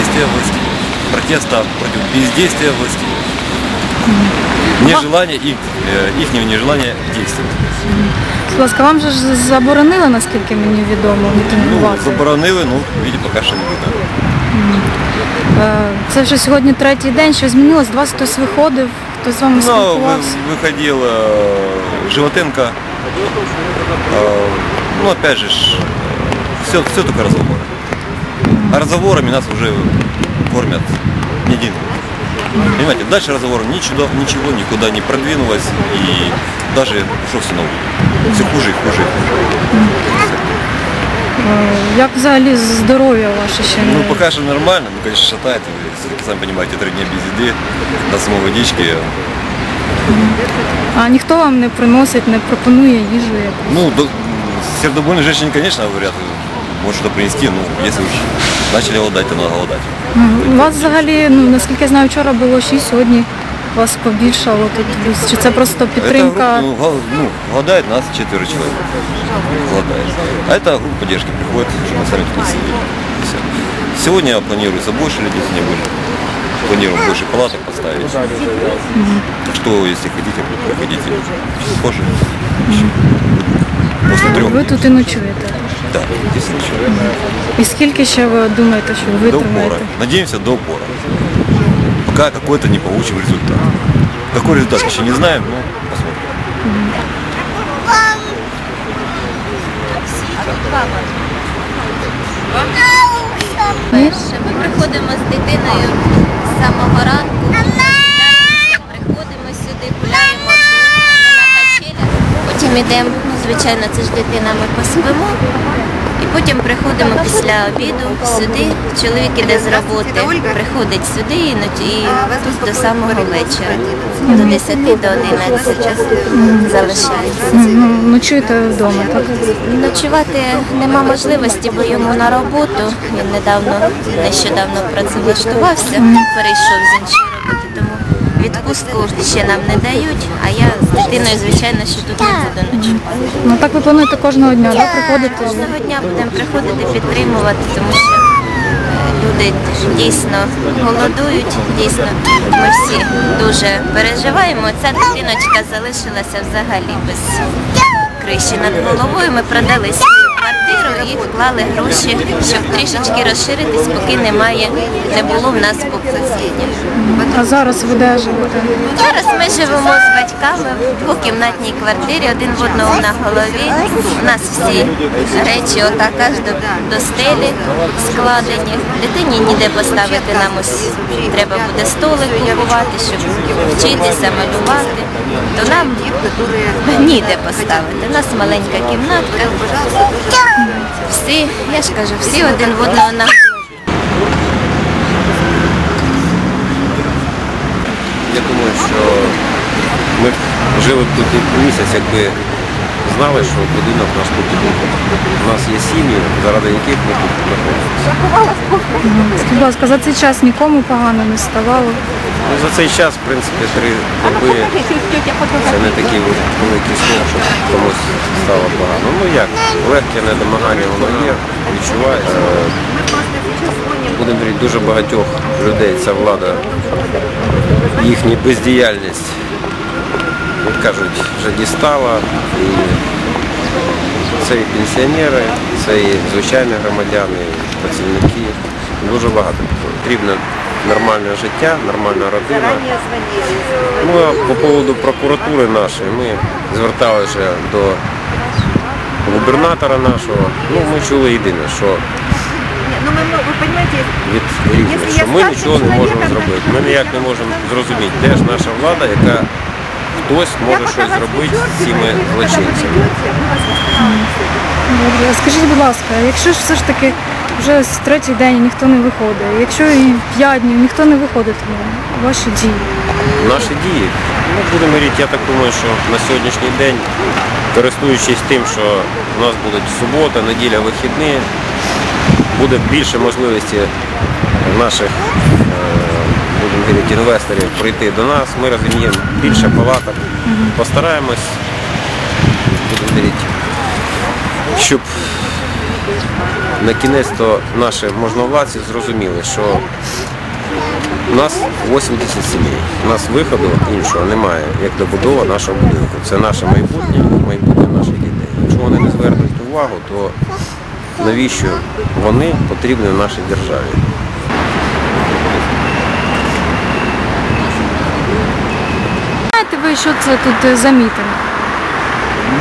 бездействия властей, протеста против бездействия властей. Нежелание их, э, ихнего нежелания действовать. Будь ласка, вам же ж заборонили, наскільки мені відомо, Ну, мітингувати. заборонили, ну, видите, пока что не видно. Е, Це вже сьогодні третій день, що змінилось, до вас хтось виходив, хтось з вами Но вы- спілкувався. выходил э, Животенко. Э, ну, опять же, все, все только разговоры. А разговорами нас уже кормят не один. год. Понимаете, дальше разговором ничего, ничего никуда не продвинулось и даже что все на улицу. Все хуже и хуже. и хуже. Е, Як взагалі здоров'я ваше ще не Ну, пока что нормально, ну, конечно, шатает. Вы сами понимаете, три дня без еды, до самой водички. А ніхто вам не приносить, не пропонує їжу якусь? Ну, до, сердобольной женщине, конечно, говорят, может что-то принести, ну, если уж начали голодать, то надо голодать. У вас взагалі, ну наскільки я знаю, вчора було 6, сьогодні вас побільшало тут плюс. Чи це просто підтримка? Это группа, ну, гол- ну, голодает нас четверо человек. Голодает. А это группа поддержки приходит, чтобы мы сами тут не сидели. И всё. Сегодня планируется больше людей сегодня будет. Планируем больше палаток поставить. Так что, если хотите, приходите позже. Еще. После трех. Ви тут і ночуєте. Да, здесь. І скільки ще ви думаєте, що До упора. витримаєте? Надеемся до упора. Пока какой-то не получим результат. Какой результат еще не знаем, но посмотрим. Перше, ми приходимо з дитиною з самого ранку. Приходимо сюди, гуляємо тут, ми на качелях. Потім йдемо, ну, звичайно, це ж дитина, ми поспимо. Потім приходимо після обіду сюди. Чоловік іде з роботи, приходить сюди і, тут до самого вечора. До 10 до 11 залишається. Ну, ночуєте вдома, так? Ночувати нема можливості, бо йому на роботу. Він недавно, нещодавно працевлаштувався, перейшов з тому відпустку ще нам не дають, а я з дитиною, звичайно, що тут не буду ночувати. Ну так ви плануєте кожного дня, так? Приходити? Кожного дня будемо приходити підтримувати, тому що е, люди дійсно голодують, дійсно ми всі дуже переживаємо. Ця дитиночка залишилася взагалі без криші над головою. Ми продали свою квартиру і вклали гроші, щоб трішечки розширитись, поки немає, не було в нас поповнення. А зараз ви де живете? Зараз ми живемо з батьками в двокімнатній квартирі, один в одному на голові. У нас всі речі отак аж до, до стелі складені. Дитині ніде поставити нам ось треба буде столик купувати, щоб вчитися, малювати. То нам ніде поставити. У нас маленька кімнатка. Всі, я ж кажу, всі один в одного на Я думаю, що ми б жили б тут місяць, якби знали, що будинок наш тут буде. У нас є сім'ї, заради яких ми тут знаходимося. Скажіть, будь ласка, за цей час нікому погано не ставало. Ну, за цей час, в принципі, три доби це не такий вел- великий срок, щоб комусь стало погано. Ну як, легке недомагання воно є, відчувається. Будемо говорити, дуже багатьох людей ця влада, їхня бездіяльність, кажуть, вже дістала. І це і пенсіонери, це і звичайні громадяни, і працівники. Дуже багато потрібно нормальне життя, нормальна родина. Ну а по поводу прокуратури нашої ми зверталися до губернатора нашого. Ну, ми чули єдине, що Ну, від різних, що ми нічого не можемо зробити. Ми ніяк не можемо зрозуміти, де ж наша влада, яка хтось може щось зробити з цими злочинцями. Добре. Скажіть, будь ласка, якщо ж все ж таки вже ось третій день ніхто не виходить, якщо і п'ять днів ніхто не виходитиме, ваші дії. Наші дії, ну будемо говорити, я так думаю, що на сьогоднішній день, користуючись тим, що у нас будуть субота, неділя, вихідні, буде більше можливості наших будемо інвесторів прийти до нас. Ми розуміємо більше палаток, постараємось, щоб на кінець то наші можновладці зрозуміли, що у нас 80 сімей. У нас виходу іншого немає, як добудова нашого будинку. Це наше майбутнє, майбутнє наших дітей. Якщо вони не звернуть увагу, то навіщо вони потрібні в нашій державі? Ви, що це тут е, за мітинг?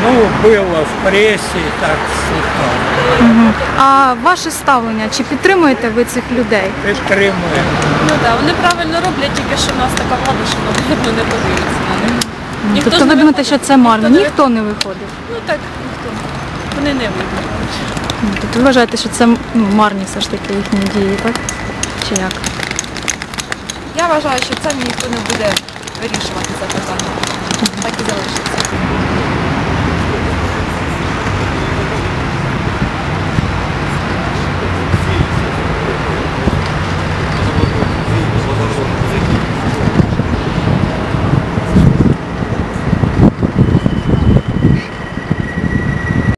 Ну, было в прессе, так слыхал. А ваше ставлення, чи підтримуєте ви цих людей? Підтримуємо. Ну так, вони правильно роблять, тільки що в нас така влада, що напевно не подивиться на них. Ніхто тобто ж ви не думаєте, що це марно? Ніхто не Ніхто не виходить. Ну так, ніхто. Вони не виходять. Тобто ви вважаєте, що це ну, марні все ж таки їхні дії, так? Чи як? Я вважаю, що це ніхто не буде вирішувати це питання. Так і залишиться.